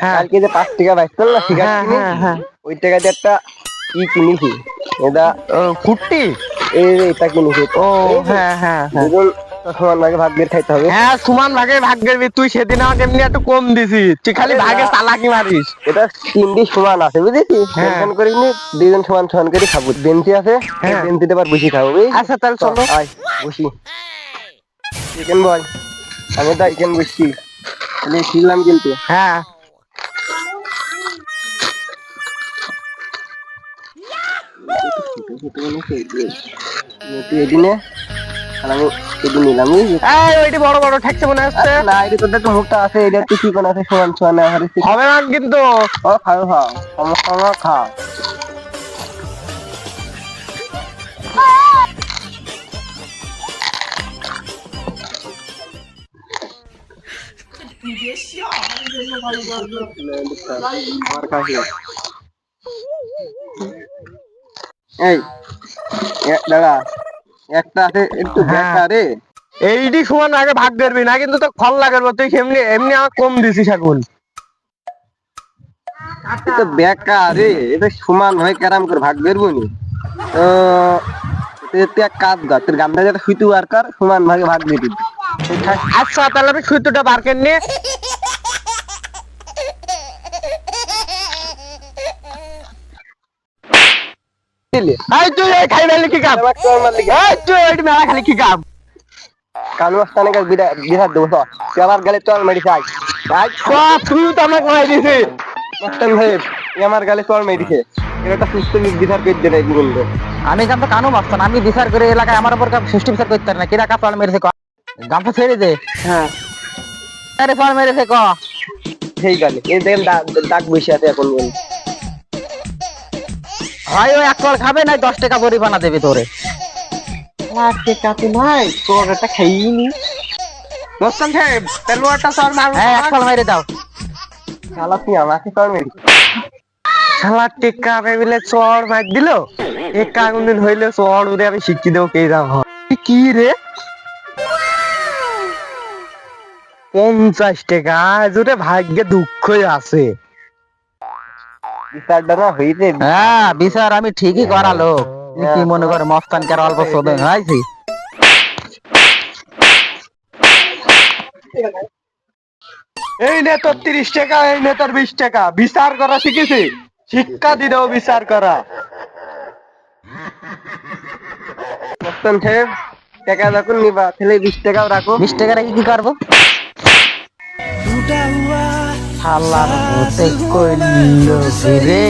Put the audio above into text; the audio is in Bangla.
হ্যাঁ। কালকে যে পাঁচ টাকা বাইশ না ঠিক আছে হ্যাঁ, হ্যাঁ। ওই একটা ই কিনেছি। এটা যে এটা কিনেছি। ও হ্যাঁ হ্যাঁ দুজন সমান ভাগে ভাগ দিয়ে খাইতে হবে। হ্যাঁ সুমান ভাগে ভাগ্যের তুই সেদিন আমাকে এমনি একটু কম দিছিস। তুই খালি ভাগে না। চালাকি মারিস। এটা তিনটি সমান আছে বুঝেছি হ্যাঁ। টেনশন করিনি দুজন সমান সমান করে খাব। বেঞ্চি আছে। বেঞ্চিতে আবার বসে খাব আচ্ছা তাহলে চলো। আয় বসি। চিকেন বল। আমি তো চিকেন বসছি। তাহলে ছিলাম কিন্তু। হ্যাঁ। এদিনে? আর আমি এদিন নিলাম ওইটি বড় বড় ঠেকছে মনে হচ্ছে। না এটা তোদের তো মুখটা আছে এটা তুই কি কোন আছে সমান সমান আর হবে না কিন্তু। খাও খাও। আমার কাছে এই দাদা একটা আছে একটু হ্যাঁ। রে। এইটি সমান আগে ভাগ না কিন্তু তো ফল লাগবে তুই এমনি এমনি আমার কম দিছিস এখন। তো রে এটা সমান হয়ে কেরাম করে ভাগ বেরবো নি। তো তুই এক কাজ কর তোর গামটা যেটা শুইতে আর কর সমান ভাগে ভাগ দিয়ে দিবি। আচ্ছা তাহলে আমি সুতোটা বার করে নিয়ে চল বিরা বিরাট দেবো তো তুই আমার গালে চল মেরি খাই। আজ সব তুই তো আমাকে কমাই দিছিস মস্তান সাহেব এ আমার গালে চল মেরিছে এর একটা সুস্থ বিচার করে দে বলল আমি কিন্তু কানু মাস্তান আমি বিচার করে এলাকায় আমার উপর সৃষ্টি বিচার করতে না। কিরা কাপড় মেরেছে গামছা ছেড়ে দে। হ্যাঁ। আরে ফল মেরেছে ক? সেই গালে এই দেখেন দাগ দাগ বসে আছে এখন বল। হয় ওই এক কল খাবে না দশ টাকা পরিমাণা দেবে তোরে। কাতে নাই তোর একটা খাইনি মোস্তান সাহেব তেলুয়াটা সর মার। হ্যাঁ এক কল মেরে দাও। শালা তুই আমাকে চল মেরি শালা টেক্কা পেবিলে চড় মার দিল। টেক্কা কোনদিন হইলে চড় উড়ে আমি শিক্ষি দেবো কে যাও কি রে? পঞ্চাশ টাকা। জুড়ে ভাগ্যে দুঃখই আছে। বিচারটা না হইতে হ্যাঁ বিচার আমি ঠিকই করালো। তুই কি মনে করে অল্প শোধন হয়েছি? এই নে তোর তিরিশ টাকা এই নে তোর বিশ টাকা। বিচার করা শিখেছি। শিক্ষা দিলেও বিচার করা। মস্তান সাহেব টাকা যখন নিবা তাহলে বিশ টাকাও রাখো। বিশ টাকা রেখে কি করব? হাল্লার ভূতে কইল রে